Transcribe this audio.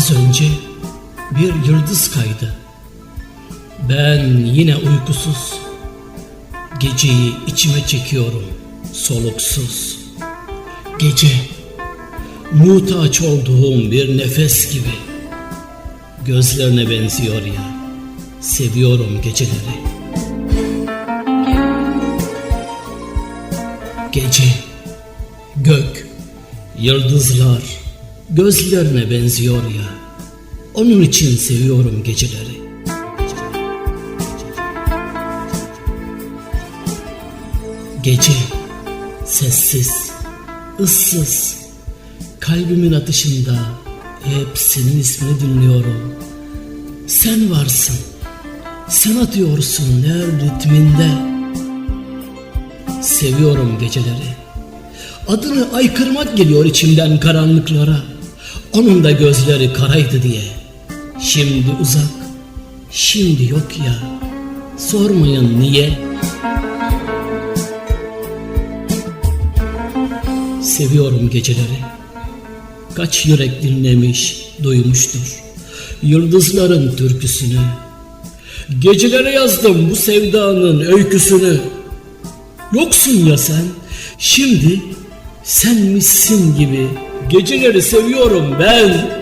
Az önce bir yıldız kaydı. Ben yine uykusuz. Geceyi içime çekiyorum soluksuz. Gece muhtaç olduğum bir nefes gibi. Gözlerine benziyor ya. Seviyorum geceleri. Gece, gök, yıldızlar gözlerine benziyor ya. Onun için seviyorum geceleri. Gece sessiz, ıssız, kalbimin atışında hep senin ismini dinliyorum. Sen varsın, sen atıyorsun her ritminde. Seviyorum geceleri. Adını aykırmak geliyor içimden karanlıklara. Onun da gözleri karaydı diye. Şimdi uzak, şimdi yok ya. Sormayın niye. Seviyorum geceleri. Kaç yürek dinlemiş, duymuştur. Yıldızların türküsünü. Gecelere yazdım bu sevdanın öyküsünü. Yoksun ya sen, şimdi senmişsin gibi. Geceleri seviyorum ben.